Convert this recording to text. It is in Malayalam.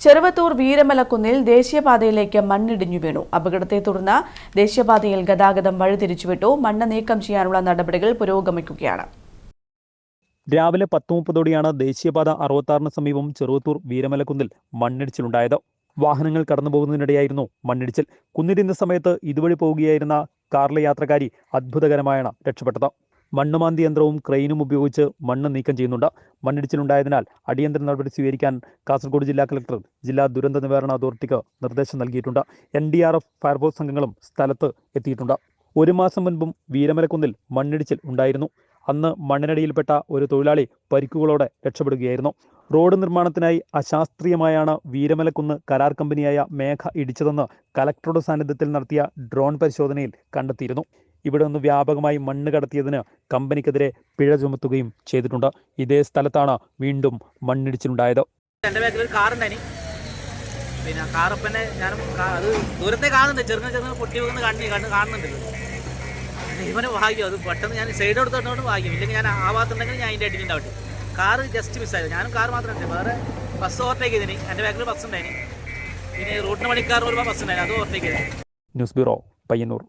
ചെറുവത്തൂർ വീരമലക്കുന്നിൽ ദേശീയപാതയിലേക്ക് മണ്ണിടിഞ്ഞു വീണു. അപകടത്തെ തുടർന്ന് ദേശീയപാതയിൽ ഗതാഗതം വഴിതിരിച്ചുവിട്ടു. മണ്ണ് നീക്കം ചെയ്യാനുള്ള നടപടികൾ പുരോഗമിക്കുകയാണ്. രാവിലെ പത്ത് മുപ്പതോടെയാണ് ദേശീയപാത അറുപത്താറിന് സമീപം ചെറുവത്തൂർ വീരമലക്കുന്നിൽ മണ്ണിടിച്ചിലുണ്ടായത്. വാഹനങ്ങൾ കടന്നു പോകുന്നതിനിടെയായിരുന്നു മണ്ണിടിച്ചിൽ. കുന്നിടിന്ന സമയത്ത് ഇതുവഴി പോവുകയായിരുന്ന കാറിലെ യാത്രക്കാരി അത്ഭുതകരമായാണ് രക്ഷപ്പെട്ടത്. മണ്ണുമാന്തി യന്ത്രവും ക്രെയിനും ഉപയോഗിച്ച് മണ്ണ് നീക്കം ചെയ്യുന്നുണ്ട്. മണ്ണിടിച്ചിലുണ്ടായതിനാൽ അടിയന്തര നടപടി സ്വീകരിക്കാൻ കാസർഗോഡ് ജില്ലാ കളക്ടർ ജില്ലാ ദുരന്ത നിവാരണ അതോറിറ്റിക്ക് നിർദ്ദേശം നൽകിയിട്ടുണ്ട്. N D R F fire force സംഘങ്ങളും സ്ഥലത്ത് എത്തിയിട്ടുണ്ട്. ഒരു മാസം മുൻപും വീരമലക്കുന്നിൽ മണ്ണിടിച്ചിൽ ഉണ്ടായിരുന്നു. അന്ന് മണ്ണിനടിയിൽപ്പെട്ട ഒരു തൊഴിലാളി പരിക്കുകളോടെ രക്ഷപ്പെടുകയായിരുന്നു. റോഡ് നിർമ്മാണത്തിനായി അശാസ്ത്രീയമായാണ് വീരമലക്കുന്ന് കരാർ കമ്പനിയായ മേഘ ഇടിച്ചതെന്ന് കലക്ടറുടെ സാന്നിധ്യത്തിൽ നടത്തിയ ഡ്രോൺ പരിശോധനയിൽ കണ്ടെത്തിയിരുന്നു. ഇവിടെ നിന്ന് വ്യാപകമായി മണ്ണ് കടത്തിയതിന് കമ്പനിക്കെതിരെ പിഴ ചുമത്തുകയും ചെയ്തിട്ടുണ്ട്. ഇതേ സ്ഥലത്താണ് വീണ്ടും മണ്ണിടിച്ചിലുണ്ടായത്. എന്റെ ബാക്കിൽ ഒരു കാർ ഉണ്ടായി പിന്നെ കാറപ്പനെ ഞാനും അത് ദൂരത്തെ കാണുന്നുണ്ട്. ചെറുങ്ങനെ ചെറുങ്ങനെ പൊട്ടി വന്ന് കണ്ണി കണ്ണ് കാണുന്നുണ്ട് ഇവനെ ഭാഗ്യം. അത് പെട്ടെന്ന് ഞാൻ സൈഡ് എടുത്തോണ്ട് ഭാഗ്യം. ഇല്ലെങ്കിൽ ഞാൻ ആ ഭാഗത്തുണ്ടെങ്കിൽ ഞാൻ അതിന്റെ അടിക്കുണ്ടാവട്ടെ കാറ് ജസ്റ്റ് മിസ്സായത് ഞാനും കാർ മാത്രമല്ല ഉണ്ട് വേറെ ബസ് ഓവർടേക്ക് ചെയ്തിന് എന്റെ ബാക്കിൽ ബസ് ഉണ്ടായിന്. പിന്നെ റൂട്ടിന് പണിക്കാർ ഒരു ബസ് ഉണ്ടായിരുന്നു അത് ഓവർടേക്ക് ചെയ്തു ന്യൂസ് ബ്യൂറോ പയ്യന്നൂർ.